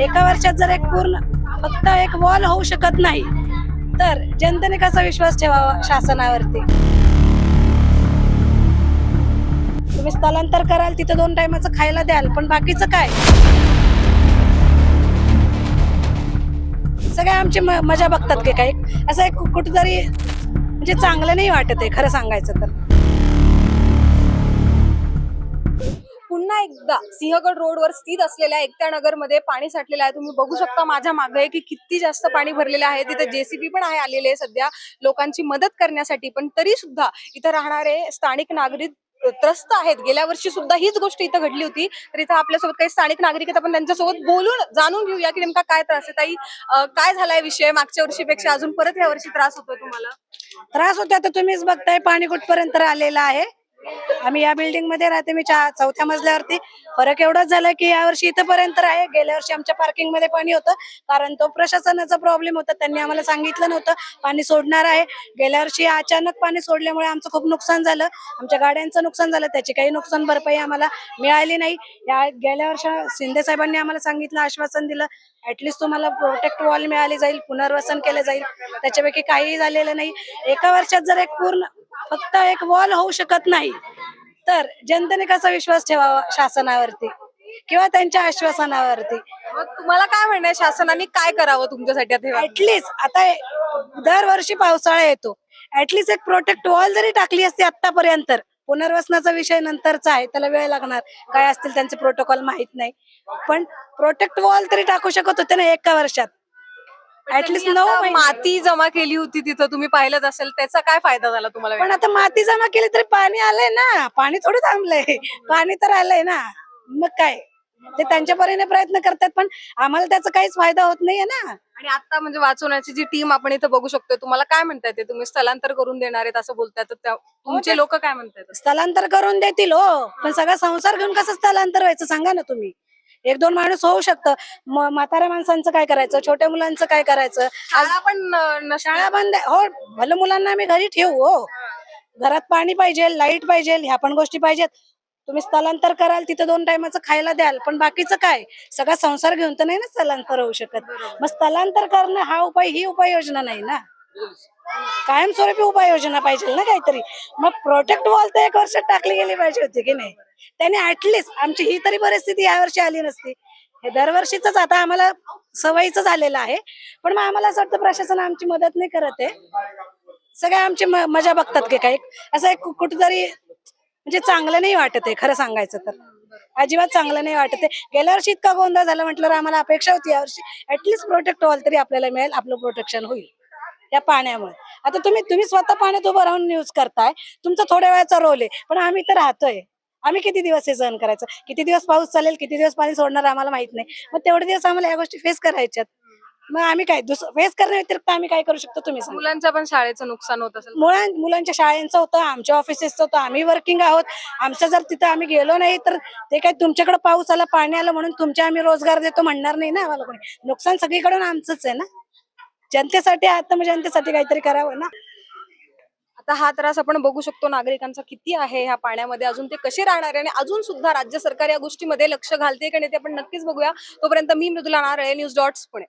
एका वर्षात जर एक पूर्ण फक्त एक वॉल होऊ शकत नाही तर जनतेने कसा विश्वास ठेवावा शासनावरती? तुम्ही स्थलांतर कराल तिथं दोन टायमाचं खायला द्याल पण बाकीचं काय? सगळे आमची म- मजा बघतात की काही असं एक कुठंतरी म्हणजे चांगलं नाही वाटत आहे खरं सांगायचं तर. पुन्हा एकदा सिंहगड रोडवर स्थित असलेल्या एकता नगर पाणी साठलेलं आहे. तुम्ही बघू शकता माझ्या मागे की किती जास्त पाणी भरलेलं आहे. तिथे जेसीबी पण आहे आलेले आहे सध्या. लोकांची मदत करण्यासाठी पण तरी सुद्धा इथं राहणारे स्थानिक नागरिक त्रस्त आहेत. गेल्या वर्षी सुद्धा हीच गोष्ट इथं घडली होती. तर इथं आपल्यासोबत काही स्थानिक नागरिक आहेत. आपण त्यांच्यासोबत बोलून जाणून घेऊया की नेमका काय त्रास आहे. ताई काय झालाय विषय? मागच्या वर्षीपेक्षा अजून परत या वर्षी त्रास होतोय तुम्हाला? त्रास होता तर तुम्हीच बघताय पाणी कुठपर्यंत आलेलं आहे. आम्ही या बिल्डिंगमध्ये राहते मी चौथ्या मजल्यावरती. फरक एवढाच झाला की यावर्षी इथपर्यंत आहे गेल्या वर्षी आमच्या पार्किंगमध्ये पाणी होतं. कारण तो प्रशासनाचा प्रॉब्लेम होता त्यांनी आम्हाला सांगितलं नव्हतं पाणी सोडणार आहे. गेल्या वर्षी अचानक पाणी सोडल्यामुळे आमचं खूप नुकसान झालं. आमच्या गाड्यांचं नुकसान झालं त्याची काही नुकसान भरपाई आम्हाला मिळाली नाही. या गेल्या वर्षी शिंदे साहेबांनी आम्हाला सांगितलं आश्वासन दिलं ऍटलिस्ट तुम्हाला प्रोटेक्ट वॉल मिळाली जाईल पुनर्वसन केलं जाईल. त्याच्यापैकी काहीही झालेलं नाही. एका वर्षात जर एक पूर्ण फक्त एक वॉल होऊ शकत नाही. तर जनतेने कसा विश्वास ठेवावा शासनावरती? किंवा त्यांच्या आश्वासनावरती? मग तुम्हाला काय म्हणणं शासनाने काय करावं तुमच्यासाठी आता? ऍटलिस्ट आता दरवर्षी पावसाळा येतो. ऍटलिस्ट एक प्रोटेक्ट वॉल जरी टाकली असती आतापर्यंत पुनर्वसनाचा विषय नंतरचा आहे. त्याला वेळ लागणार. काय असतील त्यांचे प्रोटोकॉल माहीत नाही. पण प्रोटेक्ट वॉल तरी टाकू शकत होते ना एका वर्षात? ऍटलिस्ट नऊ महिने. माती जमा केली होती तिथं तुम्ही पाहिलंच असेल त्याचा काय फायदा झाला तुम्हाला पण आता माती जमा केली तरी पाणी आलंय ना. पाणी थोडी थांबलंय. पाणी तर आलंय ना. मग काय? ते त्यांच्या परीने प्रयत्न करतात पण आम्हाला त्याचा काहीच फायदा होत नाहीये ना. आणि आता म्हणजे वाचवण्याची जी टीम आपण इथं बघू शकतो तुम्हाला काय म्हणताय ते? तुम्ही स्थलांतर करून देणार आहेत असं बोलताय तर त्या- तुमचे लोक काय म्हणतायत? स्थलांतर करून देतील हो. पण सगळा संसार घेऊन कसं स्थलांतर व्हायचं सांगा ना तुम्ही. एक दोन माणूस होऊ शकतं. म्हाताऱ्या माणसांचं काय करायचं? छोट्या मुलांचं काय करायचं? शाळा पण. शाळा बंद आहे. हो भलं मुलांना आम्ही घरी ठेवू हो. घरात पाणी पाहिजे लाइट पाहिजे ह्या पण गोष्टी पाहिजेत. तुम्ही स्थलांतर कराल तिथं दोन टायमाचं खायला द्याल पण बाकीचं काय? सगळा संसार घेऊन तर नाही ना स्थलांतर होऊ शकत. मग स्थलांतर करणं हा उपाय ही उपाययोजना नाही ना? कायमस्वरूपी उपाययोजना पाहिजे ना काहीतरी? मग प्रोटेक्ट वॉल तर एक वर्षात टाकली गेली पाहिजे होती की नाही? त्याने ऍटलिस्ट आमची ही तरी परिस्थिती यावर्षी आली नसती. हे दरवर्षीच आता आम्हाला सवयीच झालेलं आहे. पण मग आम्हाला असं वाटतं प्रशासन आमची मदत नाही करत आहे. सगळे आमची मजा बघतात की काही. असं एक कु- कुठेतरी म्हणजे चांगलं नाही वाटत आहे खरं सांगायचं तर. अजिबात चांगलं नाही वाटत आहे. गेल्या वर्षी इतका गोंधळ झाला म्हटलं आम्हाला अपेक्षा होती यावर्षी ऍटलिस्ट प्रोटेक्ट व्हाल तरी आपल्याला मिळेल आपलं प्रोटेक्शन होईल. या पाण्यामुळे. आता तुम्ही तुम्ही स्वतः पाण्यात उभं राहून न्यूज करताय. तुमचा थोड्या वेळाचा रोल आहे. पण आम्ही तर राहतोय. आम्ही किती दिवस हे सहन करायचं? किती दिवस पाऊस चालेल किती दिवस पाणी सोडणार आम्हाला माहीत नाही. मग तेवढे दिवस आम्हाला या गोष्टी फेस करायच्यात. मग आम्ही काय दुसरं फेस करण्या व्यतिरिक्त आम्ही काय करू शकतो तुम्ही सांगा. मुलांच्या पण शाळेचं नुकसान होत असेल. मुलां मुलांच्या शाळेचं होतं आमच्या ऑफिसेसचं होतं आम्ही वर्किंग आहोत. आमचं जर तिथं आम्ही गेलो नाही तर ते काय तुमच्याकडे पाऊस आला पाणी आलं म्हणून तुमच्या आम्ही रोजगार देतो म्हणणार नाही ना आम्हाला कोणी. नुकसान सगळीकडून आमचंच आहे ना. जनतेसाठी आता मग जनतेसाठी काहीतरी करावं ना. आता हा त्रास आपण बघू शकतो नागरिकांचा किती आहे ह्या पाण्यामध्ये अजून ते कसे राहणार आहे? आणि अजून सुद्धा राज्य सरकार या गोष्टीमध्ये लक्ष घालते का नाही ते आपण नक्कीच बघूया. तोपर्यंत मी मृदुला नारळे न्यूज डॉट्स पुणे.